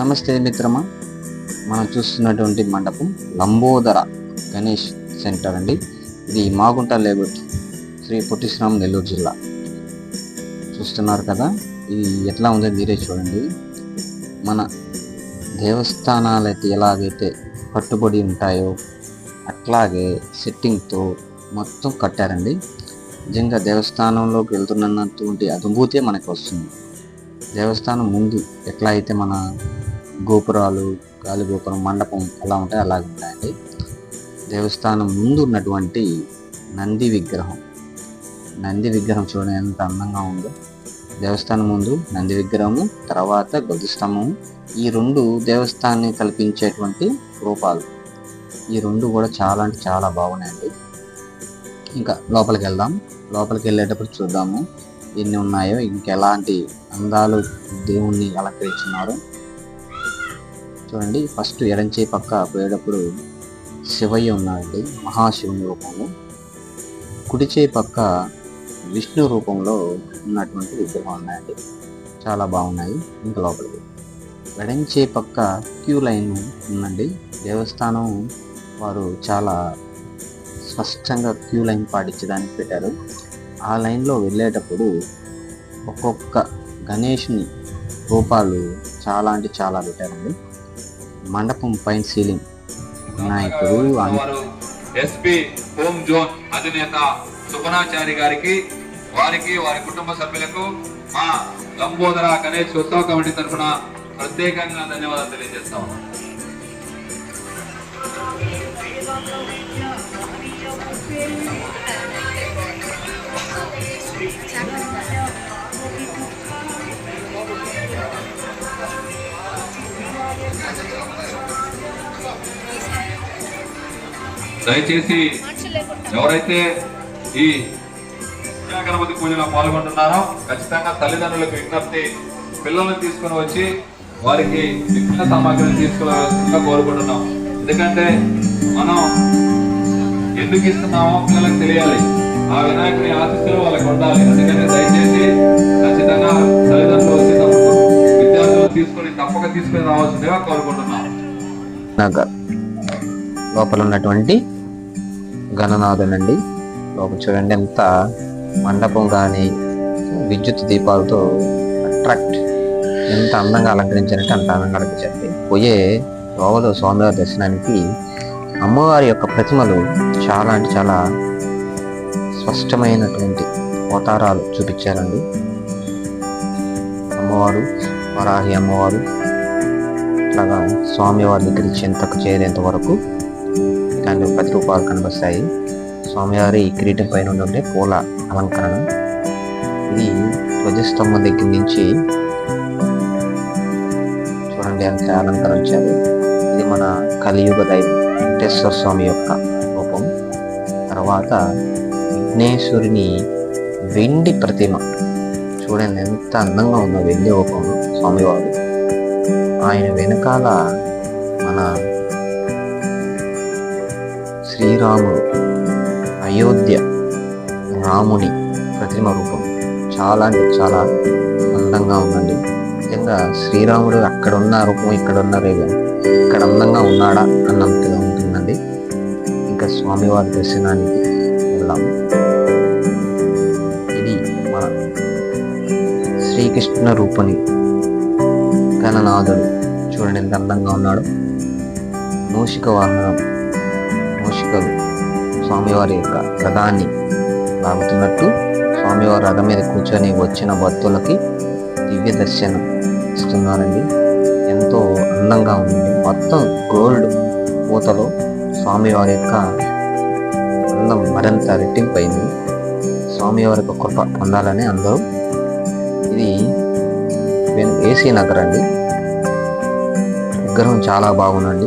నమస్తే మిత్రమా. మనం చూస్తున్నటువంటి మండపం లంబోదర గణేష్ సెంటర్ అండి. ఇది మాగుంట లేబుట్ శ్రీ పొట్టిశ్రామ్ నెల్లూరు జిల్లా. చూస్తున్నారు కదా ఇది ఎట్లా ఉందో మీరే చూడండి. మన దేవస్థానాలు అయితే ఎలాగైతే కట్టుబడి ఉంటాయో అట్లాగే సెట్టింగ్తో మొత్తం కట్టారండి. నిజంగా దేవస్థానంలోకి వెళ్తున్నటువంటి అనుభూతే మనకు వస్తుంది. దేవస్థానం ముందు ఎట్లా అయితే మన గోపురాలు గాలి గోపురం మండపం ఎలా ఉంటాయి అలా ఉంటాయండి. దేవస్థానం ముందు ఉన్నటువంటి నంది విగ్రహం. నంది విగ్రహం చూడండి ఎంత అందంగా ఉందో. దేవస్థానం ముందు నంది విగ్రహము తర్వాత గజస్తంభము ఈ రెండు దేవస్థానాన్ని కల్పించేటువంటి రూపాలు. ఈ రెండు కూడా చాలా అంటే చాలా బాగున్నాయండి. ఇంకా లోపలికి వెళ్దాం. లోపలికి వెళ్ళేటప్పుడు చూద్దాము ఎన్ని ఉన్నాయో ఇంకెలాంటి అందాలు దేవుణ్ణి అలంకరించున్నారు చూడండి ఫస్ట్ ఎడంచే పక్క పోయేటప్పుడు శివయ్య ఉన్నాడండి మహాశివుని రూపంలో. కుడిచే పక్క విష్ణు రూపంలో ఉన్నటువంటి విగ్రహం ఉన్నాయండి. చాలా బాగున్నాయి ఇంకా లోపలికి. ఎడంచే పక్క క్యూ లైన్ ఉందండి. దేవస్థానం వారు చాలా స్పష్టంగా క్యూ లైన్ పాటించడానికి పెట్టారు. ఆ లైన్లో వెళ్ళేటప్పుడు ఒక్కొక్క గణేష్ని రూపాలు చాలా అంటే చాలా పెట్టారండి. మండపం పైన సీలింగ్. వారు ఎస్పీ హోమ్ జోన్ అధినేత సుగుణాచారి గారికి వారికి వారి కుటుంబ సభ్యులకు మా లంబోదర గణేష్ ఉత్సవ కమిటీ తరఫున ప్రత్యేకంగా ధన్యవాదాలు తెలియజేస్తా ఉన్నాం. దయచేసి ఎవరైతే ఈ గణపతి పూజలో పాల్గొంటున్నారో ఖచ్చితంగా తల్లిదండ్రులకు విజ్ఞప్తి పిల్లల్ని తీసుకొని వచ్చి వారికి విఘ్న సామాగ్రిని తీసుకునే కోరుకుంటున్నాం. ఎందుకంటే మనం ఎందుకు ఇస్తున్నామో పిల్లలకు తెలియాలి. ఆ వినాయకుని ఆశిస్తులు వాళ్ళకి ఉండాలి. అందుకని దయచేసి ఖచ్చితంగా తల్లిదండ్రులు వచ్చి తప్పక తీసుకుని రావాల్సిందిగా కోరుకుంటున్నాను లోపల ఉన్నటువంటి గణనాథులండి లోపల చూడండి ఎంత మండపం కానీ విద్యుత్ దీపాలతో అట్రాక్ట్. ఎంత అందంగా అలంకరించారంటే అంత అందంగా అలంకరించండి పోయే లోపల స్వామివారి దర్శనానికి అమ్మవారి యొక్క ప్రతిమలు చాలా అంటే చాలా స్పష్టమైనటువంటి అవతారాలు చూపించారండి. అమ్మవారు వరాహి అమ్మవారు అట్లాగా స్వామివారి దగ్గర చింతకు చేరేంత వరకు ఇలాంటి ప్రతిరూపాలు కనిపిస్తాయి స్వామివారి కిరీటం పైన ఉండే పూల అలంకరణ. ఇది ధ్వజస్తంభం దగ్గర నుంచి చూడండి ఎంత అలంకరించారు ఇది మన కలియుగ దైవం వెంకటేశ్వర స్వామి యొక్క రూపం. తర్వాత విఘ్నేశ్వరుని వెండి ప్రతిమ. చూడండి ఎంత అందంగా ఉందో వెండి రూపం స్వామివారు ఆయన వెనకాల మన శ్రీరాముడు అయోధ్య రాముని ప్రతిమ రూపం చాలా అంటే చాలా అందంగా ఉందండి. నిజంగా శ్రీరాముడు అక్కడున్న రూపం ఇక్కడ ఉన్న ఇక్కడ అందంగా ఉన్నాడా అన్నంతగా ఉంటుందండి. ఇంకా స్వామివారి దర్శనానికి వెళ్ళాము ఇది మన శ్రీకృష్ణ రూపని గణనాథుడు చూడండి ఎంత అందంగా ఉన్నాడు. మూషిక వాహనం. మూషికలు స్వామివారి యొక్క రథాన్ని లాగుతున్నట్టు స్వామివారి రథం మీద కూర్చొని వచ్చిన భక్తులకి దివ్య దర్శనం ఇస్తున్నారండి. ఎంతో అందంగా ఉంది మొత్తం గోల్డ్ పూతలో స్వామివారి యొక్క అందం మరింత రెట్టింపైంది. స్వామివారి యొక్క కృప పొందాలని అందరూ ఇది ఏసీ నగర్ అండి విగ్రహం చాలా బాగుందండి.